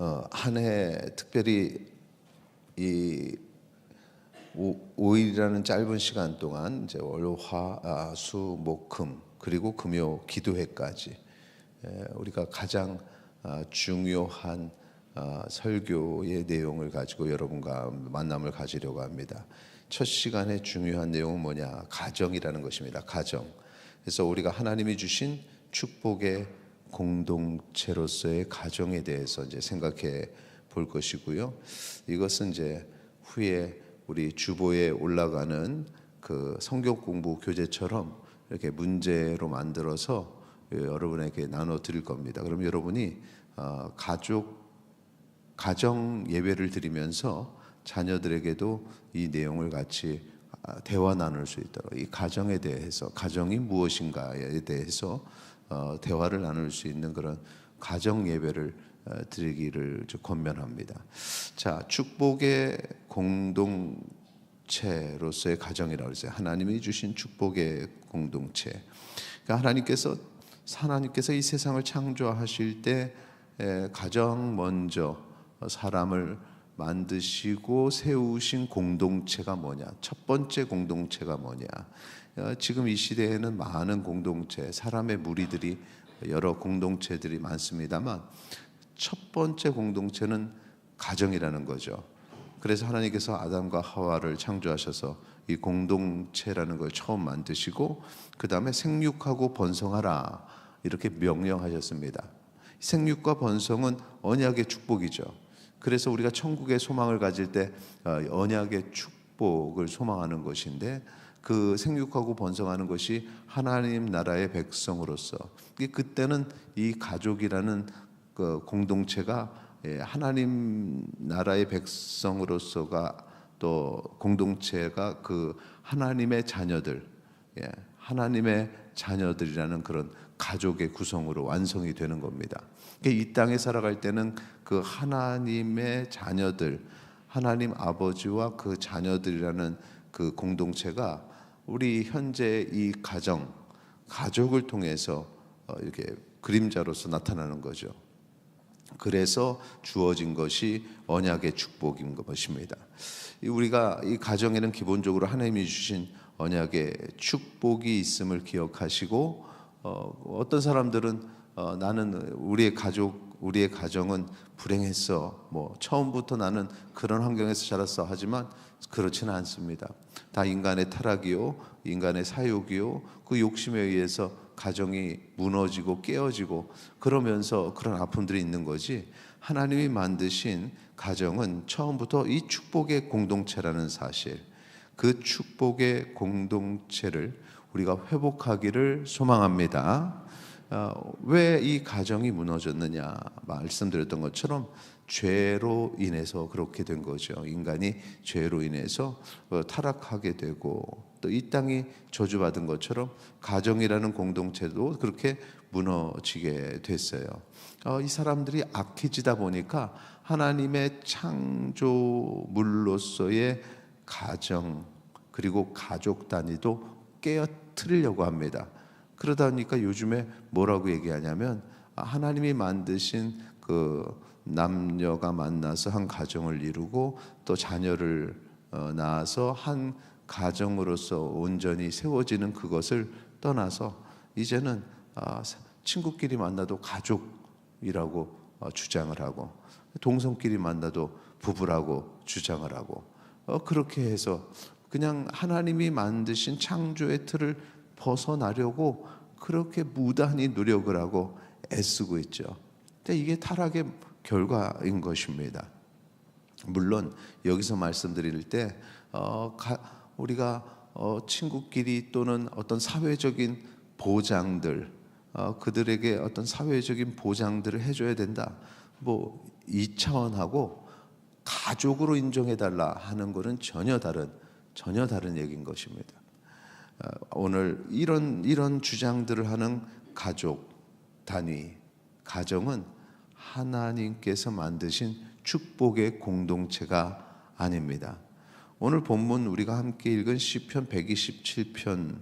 어, 한해 특별히 이 5, 일이라는 짧은 시간 동안 이제 월화 아, 수목금 그리고 금요 기도회까지 에, 우리가 가장 아, 중요한 아, 설교의 내용을 가지고 여러분과 만남을 가지려고 합니다. 첫 시간에 중요한 내용은 뭐냐? 가정이라는 것입니다. 가정. 그래서 우리가 하나님이 주신 축복의 공동체로서의 가정에 대해서 이제 생각해 볼 것이고요. 이것은 이제 후에 우리 주보에 올라가는 그 성경 공부 교재처럼 이렇게 문제로 만들어서 여러분에게 나눠 드릴 겁니다. 그럼 여러분이 어, 가족 가정 예배를 드리면서 자녀들에게도 이 내용을 같이 아, 대화 나눌 수 있도록 이 가정에 대해서 가정이 무엇인가에 대해서 어, 대화를 나눌 수 있는 그런 가정 예배를 어, 드리기를 권면합니다. 자, 축복의 공동체로서의 가정이라고 했어요. 하나님이 주신 축복의 공동체. 그러니까 하나님께서 하나님께서 이 세상을 창조하실 때 가장 먼저 사람을 만드시고 세우신 공동체가 뭐냐? 첫 번째 공동체가 뭐냐? 어, 지금 이 시대에는 많은 공동체, 사람의 무리들이 여러 공동체들이 많습니다만 첫 번째 공동체는 가정이라는 거죠. 그래서 하나님께서 아담과 하와를 창조하셔서 이 공동체라는 걸 처음 만드시고 그 다음에 생육하고 번성하라 이렇게 명령하셨습니다. 생육과 번성은 언약의 축복이죠. 그래서 우리가 천국의 소망을 가질 때 어, 언약의 축복을 소망하는 것인데 그 생육하고 번성하는 것이 하나님 나라의 백성으로서 그때는 이 가족이라는 그 공동체가 예, 하나님 나라의 백성으로서가 또 공동체가 그 하나님의 자녀들 예, 하나님의 자녀들이라는 그런 가족의 구성으로 완성이 되는 겁니다. 이 땅에 살아갈 때는 그 하나님의 자녀들, 하나님 아버지와 그 자녀들이라는 그 공동체가 우리 현재 이 가정, 가족을 통해서 어, 이렇게 그림자로서 나타나는 거죠. 그래서 주어진 것이 언약의 축복인 것입니다. 우리가 이 가정에는 기본적으로 하나님이 주신 언약의 축복이 있음을 기억하시고 어, 떤 사람들은 어, 나는 우리의 가족, 우리의 가정은 불행했어. 뭐 처음부터 나는 그런 환경에서 자랐어. 하지만 그렇지는 않습니다. 다 인간의 타락이요, 인간의 사욕이요, 그 욕심에 의해서 가정이 무너지고 깨어지고 그러면서 그런 아픔들이 있는 거지. 하나님이 만드신 가정은 처음부터 이 축복의 공동체라는 사실, 그 축복의 공동체를 우리가 회복하기를 소망합니다. 어, 왜이 가정이 무너졌느냐 말씀드렸던 것처럼 죄로 인해서 그렇게 된 거죠. 인간이 죄로 인해서 어, 타락하게 되고 또 이 땅이 저주받은 것처럼 가정이라는 공동체도 그렇게 무너지게 됐어요. 어, 이 사람들이 악해지다 보니까 하나님의 창조물로서의 가정 그리고 가족 단위도 깨어뜨리려고 합니다. 그러다 보니까 요즘에 뭐라고 얘기하냐면 아, 하나님이 만드신 그 남녀가 만나서 한 가정을 이루고 또 자녀를 어, 낳아서 한 가정으로서 온전히 세워지는 그것을 떠나서 이제는 아, 친구끼리 만나도 가족이라고 어, 주장을 하고 동성끼리 만나도 부부라고 주장을 하고 어, 그렇게 해서 그냥 하나님이 만드신 창조의 틀을 벗어나려고 그렇게 무단히 노력을 하고 애쓰고 있죠. 근데 이게 타락의 결과인 것입니다. 물론 여기서 말씀드릴 때 어, 가, 우리가 어, 친구끼리 또는 어떤 사회적인 보장들 어, 그들에게 어떤 사회적인 보장들을 해줘야 된다. 뭐이 차원하고 가족으로 인정해 달라 하는 것은 전혀 다른 전혀 다른 얘기인 것입니다. 어, 오늘 이런 이런 주장들을 하는 가족 단위 가정은 하나님께서 만드신 축복의 공동체가 아닙니다. 오늘 본문 우리가 함께 읽은 시편 127편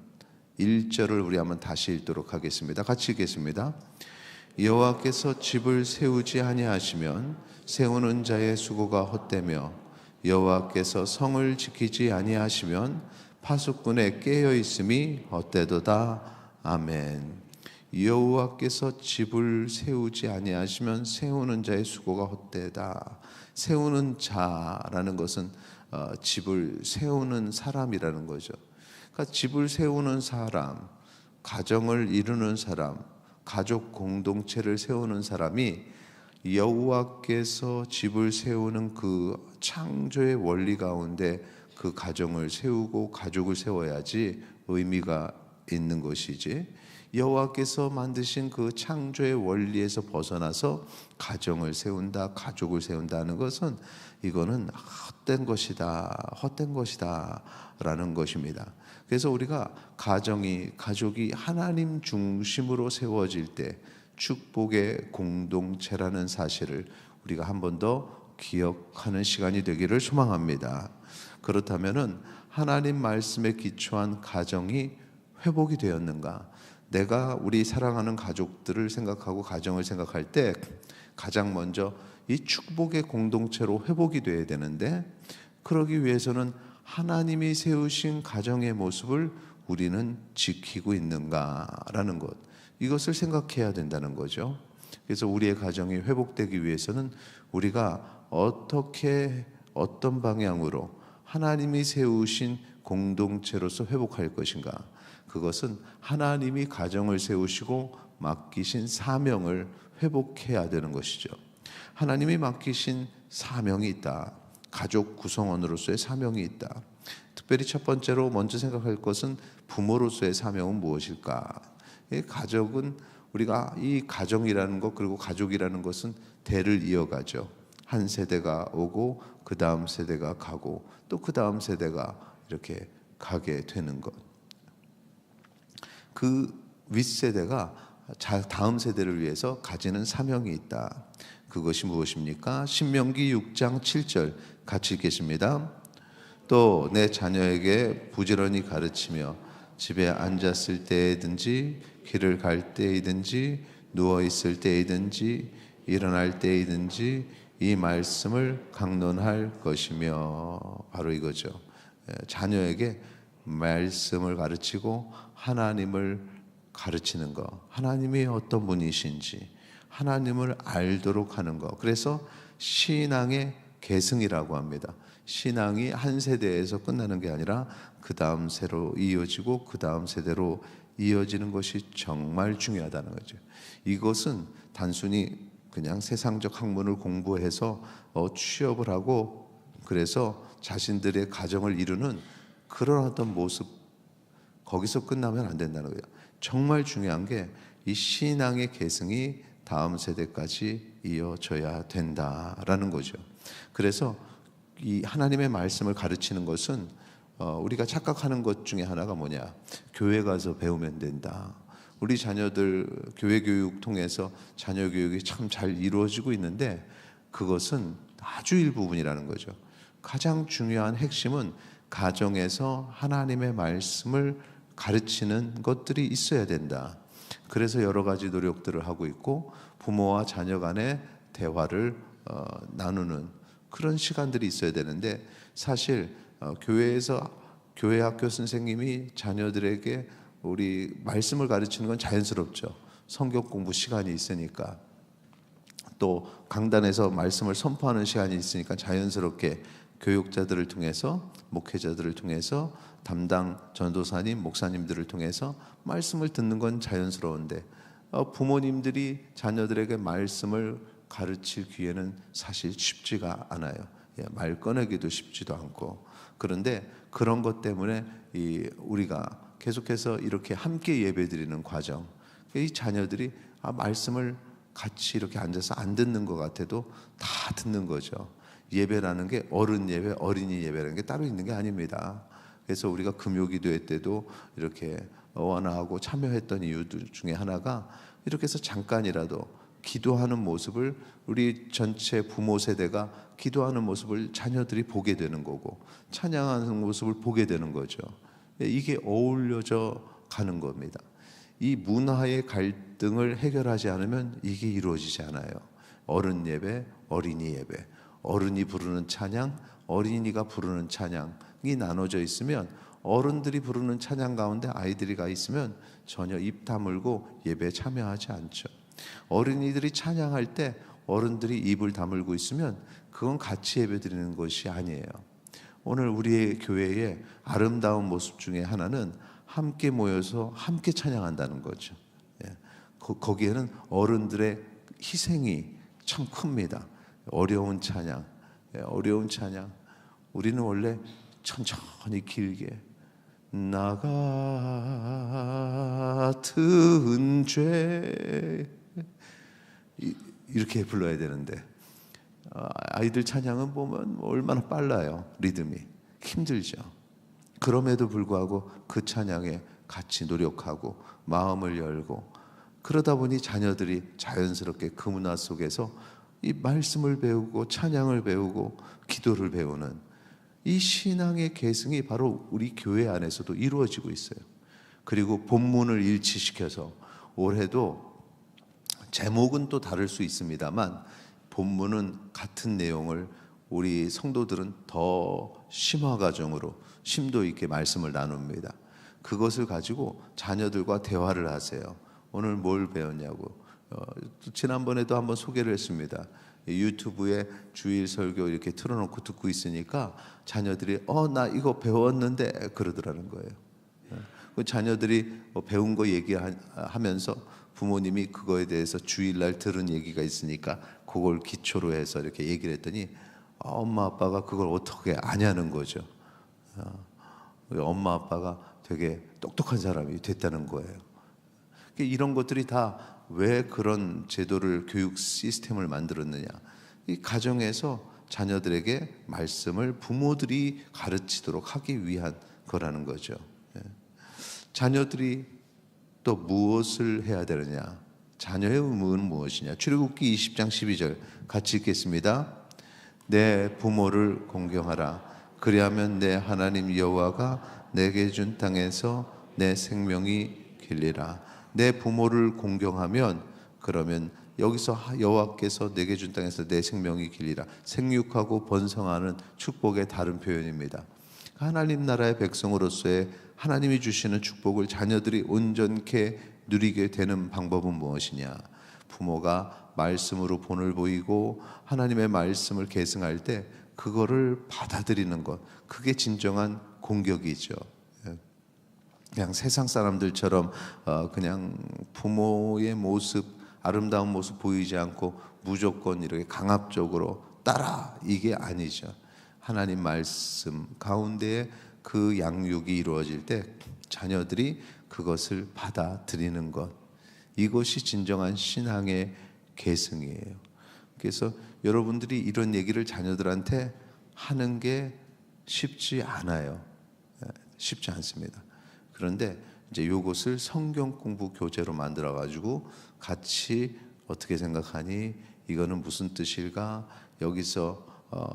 1절을 우리 한번 다시 읽도록 하겠습니다. 같이 읽겠습니다. 여호와께서 집을 세우지 아니하시면 세우는 자의 수고가 헛되며 여호와께서 성을 지키지 아니하시면 파수꾼의 깨어 있음이 헛되도다 아멘. 여호와께서 집을 세우지 아니하시면 세우는 자의 수고가 헛되다. 세우는 자라는 것은 어, 집을 세우는 사람이라는 거죠. 그러니까 집을 세우는 사람, 가정을 이루는 사람, 가족 공동체를 세우는 사람이 여호와께서 집을 세우는 그 창조의 원리 가운데 그 가정을 세우고 가족을 세워야지 의미가 있는 것이지. 여호와께서 만드신 그 창조의 원리에서 벗어나서 가정을 세운다, 가족을 세운다는 것은 이거는 헛된 것이다, 헛된 것이다라는 것입니다. 그래서 우리가 가정이 가족이 하나님 중심으로 세워질 때 축복의 공동체라는 사실을 우리가 한 번 더 기억하는 시간이 되기를 소망합니다. 그렇다면은 하나님 말씀에 기초한 가정이 회복이 되었는가? 내가 우리 사랑하는 가족들을 생각하고 가정을 생각할 때 가장 먼저 이 축복의 공동체로 회복이 돼야 되는데 그러기 위해서는 하나님이 세우신 가정의 모습을 우리는 지키고 있는가라는 것. 이것을 생각해야 된다는 거죠. 그래서 우리의 가정이 회복되기 위해서는 우리가 어떻게 어떤 방향으로 하나님이 세우신 공동체로서 회복할 것인가? 그것은 하나님이 가정을 세우시고 맡기신 사명을 회복해야 되는 것이죠. 하나님이 맡기신 사명이 있다. 가족 구성원으로서의 사명이 있다. 특별히 첫 번째로 먼저 생각할 것은 부모로서의 사명은 무엇일까? 가족은 우리가 이 가정이라는 것 그리고 가족이라는 것은 대를 이어가죠. 한 세대가 오고 그 다음 세대가 가고 또 그 다음 세대가 이렇게 가게 되는 것. 그 윗세대가 다음 세대를 위해서 가지는 사명이 있다. 그것이 무엇입니까? 신명기 6장 7절 같이 읽겠습니다. 또 내 자녀에게 부지런히 가르치며 집에 앉았을 때든지 길을 갈 때이든지 누워 있을 때이든지 일어날 때이든지 이 말씀을 강론할 것이며 바로 이거죠. 예, 자녀에게 말씀을 가르치고 하나님을 가르치는 것, 하나님이 어떤 분이신지 하나님을 알도록 하는 것. 그래서 신앙의 계승이라고 합니다. 신앙이 한 세대에서 끝나는 게 아니라 그 다음 세로 이어지고 그 다음 세대로 이어지는 것이 정말 중요하다는 거죠. 이것은 단순히 그냥 세상적 학문을 공부해서 어, 취업을 하고 그래서 자신들의 가정을 이루는 그런 어떤 모습 거기서 끝나면 안 된다는 거예요. 정말 중요한 게 이 신앙의 계승이 다음 세대까지 이어져야 된다라는 거죠. 그래서 이 하나님의 말씀을 가르치는 것은 어, 우리가 착각하는 것 중에 하나가 뭐냐? 교회 가서 배우면 된다. 우리 자녀들 교회 교육 통해서 자녀 교육이 참 잘 이루어지고 있는데 그것은 아주 일부분이라는 거죠. 가장 중요한 핵심은 가정에서 하나님의 말씀을 가르치는 것들이 있어야 된다. 그래서 여러 가지 노력들을 하고 있고 부모와 자녀 간의 대화를 어, 나누는 그런 시간들이 있어야 되는데 사실 어, 교회에서 교회 학교 선생님이 자녀들에게 우리 말씀을 가르치는 건 자연스럽죠. 성경 공부 시간이 있으니까 또 강단에서 말씀을 선포하는 시간이 있으니까 자연스럽게 교육자들을 통해서 목회자들을 통해서 담당 전도사님, 목사님들을 통해서 말씀을 듣는 건 자연스러운데 어, 부모님들이 자녀들에게 말씀을 가르칠 기회는 사실 쉽지가 않아요. 예, 말 꺼내기도 쉽지도 않고 그런데 그런 것 때문에 이 우리가 계속해서 이렇게 함께 예배드리는 과정, 이 자녀들이 아, 말씀을 같이 이렇게 앉아서 안 듣는 것 같아도 다 듣는 거죠. 예배라는 게 어른 예배, 어린이 예배라는 게 따로 있는 게 아닙니다. 그래서 우리가 금요기도회 때도 이렇게 원화하고 참여했던 이유들 중에 하나가 이렇게 해서 잠깐이라도 기도하는 모습을 우리 전체 부모 세대가 기도하는 모습을 자녀들이 보게 되는 거고 찬양하는 모습을 보게 되는 거죠. 이게 어울려져 가는 겁니다. 이 문화의 갈등을 해결하지 않으면 이게 이루어지지 않아요. 어른 예배, 어린이 예배, 어른이 부르는 찬양, 어린이가 부르는 찬양이 나눠져 있으면 어른들이 부르는 찬양 가운데 아이들이 가 있으면 전혀 입 다물고 예배에 참여하지 않죠. 어린이들이 찬양할 때 어른들이 입을 다물고 있으면 그건 같이 예배 드리는 것이 아니에요. 오늘 우리의 교회의 아름다운 모습 중에 하나는 함께 모여서 함께 찬양한다는 거죠. 예. 거기에는 어른들의 희생이 참 큽니다. 어려운 찬양, 예, 어려운 찬양. 우리는 원래 천천히 길게 나 같은 죄 이렇게 불러야 되는데 아, 아이들 찬양은 보면 얼마나 빨라요 리듬이 힘들죠. 그럼에도 불구하고 그 찬양에 같이 노력하고 마음을 열고 그러다 보니 자녀들이 자연스럽게 그 문화 속에서 이 말씀을 배우고 찬양을 배우고 기도를 배우는 이 신앙의 계승이 바로 우리 교회 안에서도 이루어지고 있어요. 그리고 본문을 일치시켜서 올해도 제목은 또 다를 수 있습니다만 본문은 같은 내용을 우리 성도들은 더 심화 과정으로 심도 있게 말씀을 나눕니다. 그것을 가지고 자녀들과 대화를 하세요. 오늘 뭘 배웠냐고. 어, 지난번에도 한번 소개를 했습니다. 유튜브에 주일 설교 이렇게 틀어놓고 듣고 있으니까 자녀들이 어 나 이거 배웠는데 그러더라는 거예요. 예. 그 자녀들이 뭐 배운 거 얘기하면서 부모님이 그거에 대해서 주일날 들은 얘기가 있으니까 그걸 기초로 해서 이렇게 얘기를 했더니 어, 엄마 아빠가 그걸 어떻게 아냐는 거죠. 어, 엄마 아빠가 되게 똑똑한 사람이 됐다는 거예요. 이런 것들이 다 왜 그런 제도를 교육 시스템을 만들었느냐? 이 가정에서 자녀들에게 말씀을 부모들이 가르치도록 하기 위한 거라는 거죠. 예. 자녀들이 또 무엇을 해야 되느냐? 자녀의 의무는 무엇이냐? 출애굽기 20장 12절 같이 읽겠습니다. 내 부모를 공경하라. 그리하면 내 하나님 여호와가 내게 준 땅에서 내 생명이 길리라. 내 부모를 공경하면 그러면 여기서 여호와께서 내게 준 땅에서 내 생명이 길리라. 생육하고 번성하는 축복의 다른 표현입니다. 하나님 나라의 백성으로서의 하나님이 주시는 축복을 자녀들이 온전케 누리게 되는 방법은 무엇이냐? 부모가 말씀으로 본을 보이고 하나님의 말씀을 계승할 때 그거를 받아들이는 것 그게 진정한 공격이죠. 예. 그냥 세상 사람들처럼 어, 그냥 부모의 모습 아름다운 모습 보이지 않고 무조건 이렇게 강압적으로 따라 이게 아니죠. 하나님 말씀 가운데에 그 양육이 이루어질 때 자녀들이 그것을 받아들이는 것 이것이 진정한 신앙의 계승이에요. 그래서 여러분들이 이런 얘기를 자녀들한테 하는 게 쉽지 않아요. 예, 쉽지 않습니다. 그런데 이제 이것을 성경 공부 교재로 만들어 가지고 같이 어떻게 생각하니 이거는 무슨 뜻일까? 여기서 어,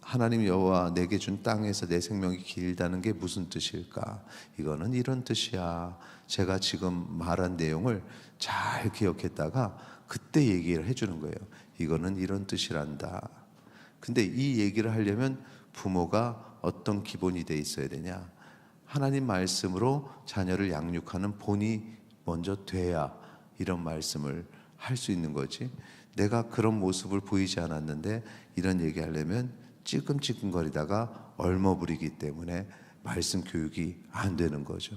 하나님 여호와 내게 준 땅에서 내 생명이 길다는 게 무슨 뜻일까? 이거는 이런 뜻이야. 제가 지금 말한 내용을 잘 기억했다가 그때 얘기를 해주는 거예요. 이거는 이런 뜻이란다. 근데 이 얘기를 하려면 부모가 어떤 기본이 돼 있어야 되냐? 하나님 말씀으로 자녀를 양육하는 본이 먼저 돼야 이런 말씀을 할 수 있는 거지. 내가 그런 모습을 보이지 않았는데 이런 얘기 하려면 찌끔찌끔거리다가 얼머부리기 때문에 말씀 교육이 안 되는 거죠.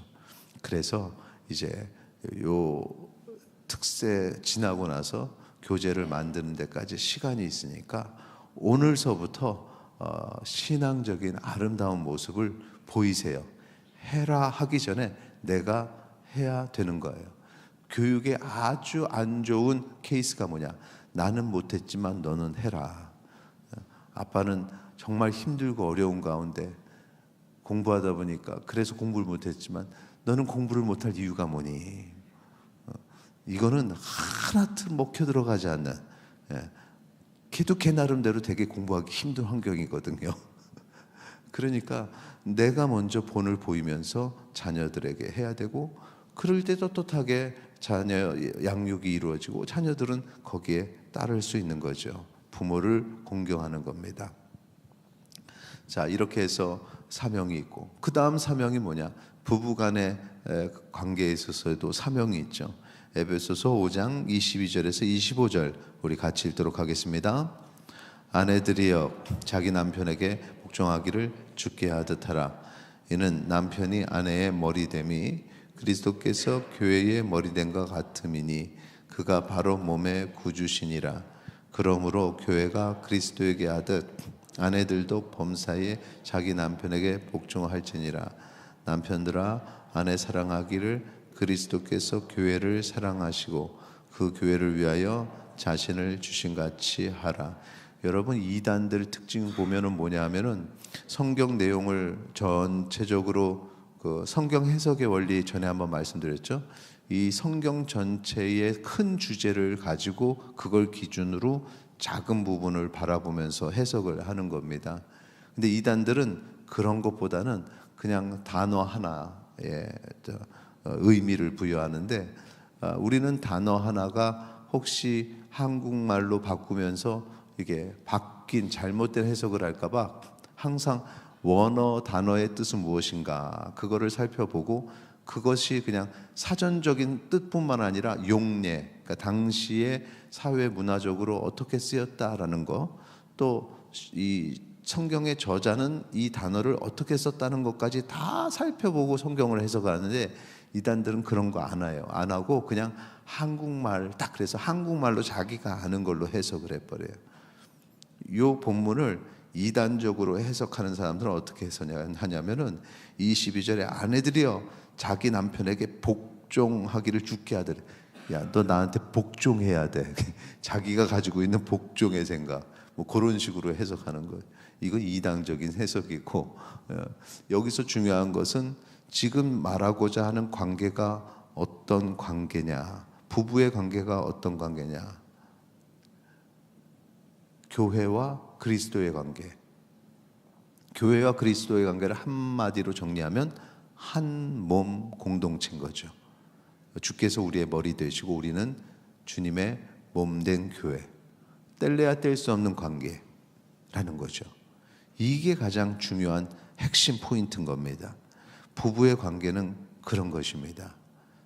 그래서 이제 요 특세 지나고 나서 교재를 만드는 데까지 시간이 있으니까 오늘서부터 어, 신앙적인 아름다운 모습을 보이세요. 해라 하기 전에 내가 해야 되는 거예요. 교육에 아주 안 좋은 케이스가 뭐냐? 나는 못했지만 너는 해라. 아빠는 정말 힘들고 어려운 가운데 공부하다 보니까 그래서 공부를 못했지만 너는 공부를 못할 이유가 뭐니? 이거는 하나도 먹혀 들어가지 않는 예. 걔도 걔 나름대로 되게 공부하기 힘든 환경이거든요. 그러니까 내가 먼저 본을 보이면서 자녀들에게 해야 되고 그럴 때 떳떳하게 자녀 양육이 이루어지고 자녀들은 거기에 따를 수 있는 거죠. 부모를 공경하는 겁니다. 자, 이렇게 해서 사명이 있고 그 다음 사명이 뭐냐? 부부간의 관계에 있어서도 사명이 있죠. 에베소서 5장 22절에서 25절 우리 같이 읽도록 하겠습니다. 아내들이여 자기 남편에게 복종하기를 죽게 하듯 하라. 이는 남편이 아내의 머리됨이 그리스도께서 교회의 머리됨과 같음이니 그가 바로 몸의 구주시니라. 그러므로 교회가 그리스도에게 하듯 아내들도 범사에 자기 남편에게 복종할지니라. 남편들아 아내 사랑하기를 그리스도께서 교회를 사랑하시고 그 교회를 위하여 자신을 주신 같이 하라. 여러분 이단들 특징 보면은 뭐냐 하면은 성경 내용을 전체적으로 그 성경 해석의 원리 전에 한번 말씀드렸죠. 이 성경 전체의 큰 주제를 가지고 그걸 기준으로 작은 부분을 바라보면서 해석을 하는 겁니다. 근데 이단들은 그런 것보다는 그냥 단어 하나에 어, 의미를 부여하는데 어, 우리는 단어 하나가 혹시 한국말로 바꾸면서 이게 바뀐 잘못된 해석을 할까봐 항상 원어 단어의 뜻은 무엇인가 그거를 살펴보고 그것이 그냥 사전적인 뜻뿐만 아니라 용례, 그러니까 당시의 사회 문화적으로 어떻게 쓰였다라는 거, 또 이 성경의 저자는 이 단어를 어떻게 썼다는 것까지 다 살펴보고 성경을 해석하는데 이단들은 그런 거 안 해요. 안 하고 그냥 한국말 딱 그래서 한국말로 자기가 아는 걸로 해석을 해버려요. 이 본문을 이단적으로 해석하는 사람들은 어떻게 해석하냐면은 22절에 아내들이여 자기 남편에게 복종하기를 죽게 하더래. 야, 너 나한테 복종해야 돼. 자기가 가지고 있는 복종의 생각. 뭐 그런 식으로 해석하는 거예요. 이건 이당적인 해석이고 어, 여기서 중요한 것은 지금 말하고자 하는 관계가 어떤 관계냐, 부부의 관계가 어떤 관계냐, 교회와 그리스도의 관계. 교회와 그리스도의 관계를 한마디로 정리하면 한 몸 공동체인 거죠. 주께서 우리의 머리 되시고 우리는 주님의 몸된 교회. 뗄래야 뗄 수 없는 관계라는 거죠. 이게 가장 중요한 핵심 포인트인 겁니다. 부부의 관계는 그런 것입니다.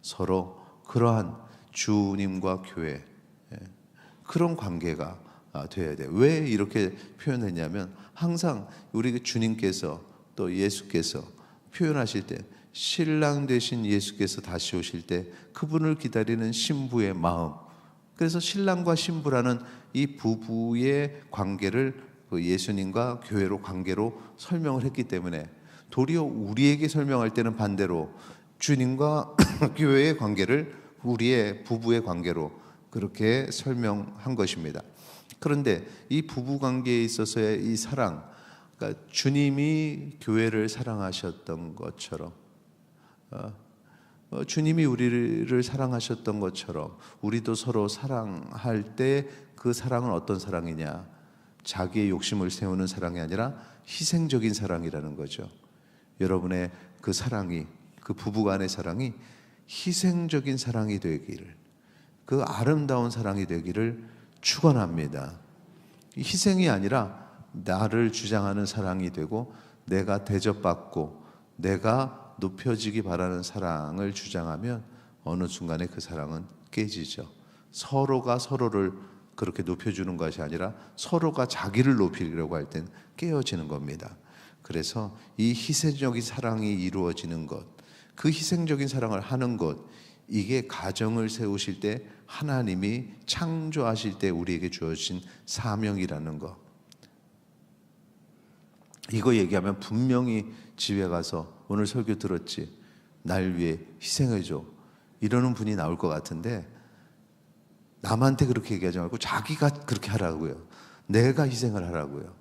서로 그러한 주님과 교회 예, 그런 관계가 아, 되어야 돼요. 왜 이렇게 표현했냐면 항상 우리 그 주님께서 또 예수께서 표현하실 때 신랑 되신 예수께서 다시 오실 때 그분을 기다리는 신부의 마음. 그래서 신랑과 신부라는 이 부부의 관계를 그 예수님과 교회로 관계로 설명을 했기 때문에 도리어 우리에게 설명할 때는 반대로 주님과 교회의 관계를 우리의 부부의 관계로 그렇게 설명한 것입니다. 그런데 이 부부 관계에 있어서의 이 사랑, 그러니까 주님이 교회를 사랑하셨던 것처럼, 어, 어, 주님이 우리를 사랑하셨던 것처럼 우리도 서로 사랑할 때 그 사랑은 어떤 사랑이냐? 자기의 욕심을 세우는 사랑이 아니라 희생적인 사랑이라는 거죠. 여러분의 그 사랑이 그 부부간의 사랑이 희생적인 사랑이 되기를 그 아름다운 사랑이 되기를 축원합니다. 희생이 아니라 나를 주장하는 사랑이 되고 내가 대접받고 내가 높여지기 바라는 사랑을 주장하면 어느 순간에 그 사랑은 깨지죠. 서로가 서로를 그렇게 높여주는 것이 아니라 서로가 자기를 높이려고 할 땐 깨어지는 겁니다. 그래서 이 희생적인 사랑이 이루어지는 것, 그 희생적인 사랑을 하는 것, 이게 가정을 세우실 때 하나님이 창조하실 때 우리에게 주어진 사명이라는 것. 이거 얘기하면 분명히 집에 가서 오늘 설교 들었지. 날 위해 희생해 줘. 이러는 분이 나올 것 같은데 남한테 그렇게 얘기하지 말고 자기가 그렇게 하라고요. 내가 희생을 하라고요.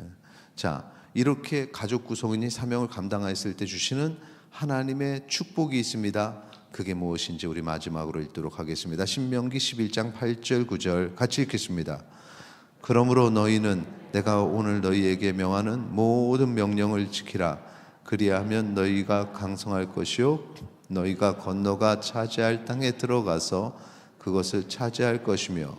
예. 자, 이렇게 가족 구성원이 사명을 감당했을 때 주시는 하나님의 축복이 있습니다. 그게 무엇인지 우리 마지막으로 읽도록 하겠습니다. 신명기 11장 8절 9절 같이 읽겠습니다. 그러므로 너희는 내가 오늘 너희에게 명하는 모든 명령을 지키라. 그리하면 너희가 강성할 것이요 너희가 건너가 차지할 땅에 들어가서 그것을 차지할 것이며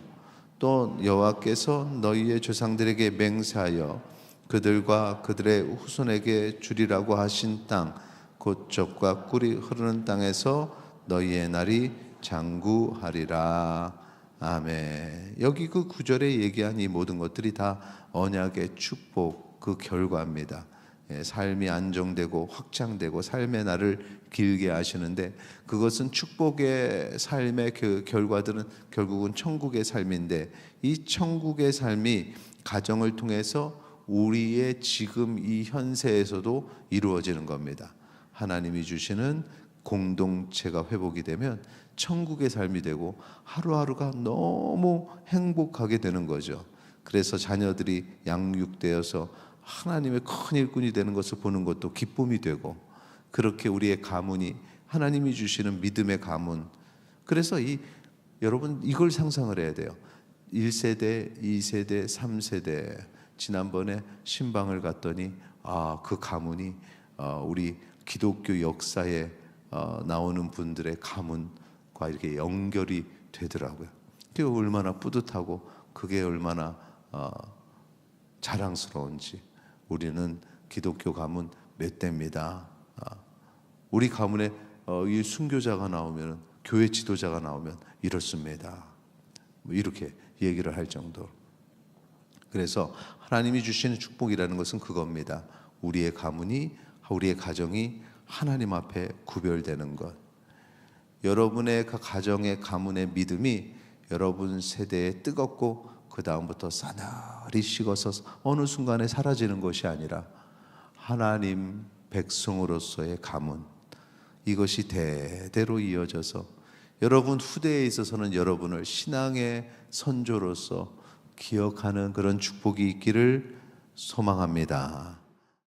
또 여호와께서 너희의 조상들에게 맹세하여 그들과 그들의 후손에게 주리라고 하신 땅곧 젖과 꿀이 흐르는 땅에서 너희의 날이 장구하리라. 아멘. 여기 그 구절에 얘기한 이 모든 것들이 다 언약의 축복 그 결과입니다. 예, 삶이 안정되고 확장되고 삶의 날을 길게 하시는데 그것은 축복의 삶의 그 결과들은 결국은 천국의 삶인데 이 천국의 삶이 가정을 통해서 우리의 지금 이 현세에서도 이루어지는 겁니다. 하나님이 주시는 공동체가 회복이 되면 천국의 삶이 되고 하루하루가 너무 행복하게 되는 거죠. 그래서 자녀들이 양육되어서 하나님의 큰 일꾼이 되는 것을 보는 것도 기쁨이 되고 그렇게 우리의 가문이 하나님이 주시는 믿음의 가문. 그래서 이 여러분 이걸 상상을 해야 돼요. 1세대, 2세대, 3세대 지난번에 신방을 갔더니 아, 그 가문이 어, 우리 기독교 역사에 어, 나오는 분들의 가문과 이렇게 연결이 되더라고요. 그게 얼마나 뿌듯하고 그게 얼마나 어, 자랑스러운지 우리는 기독교 가문 몇 대입니다. 아, 우리 가문에 어, 이 순교자가 나오면 교회 지도자가 나오면 이렇습니다. 뭐 이렇게 얘기를 할 정도. 그래서 하나님이 주시는 축복이라는 것은 그겁니다. 우리의 가문이 우리의 가정이 하나님 앞에 구별되는 것. 여러분의 그 가정의 가문의 믿음이 여러분 세대에 뜨겁고 그 다음부터 싸늘히 식어서 어느 순간에 사라지는 것이 아니라 하나님 백성으로서의 가문 이것이 대대로 이어져서 여러분 후대에 있어서는 여러분을 신앙의 선조로서 기억하는 그런 축복이 있기를 소망합니다.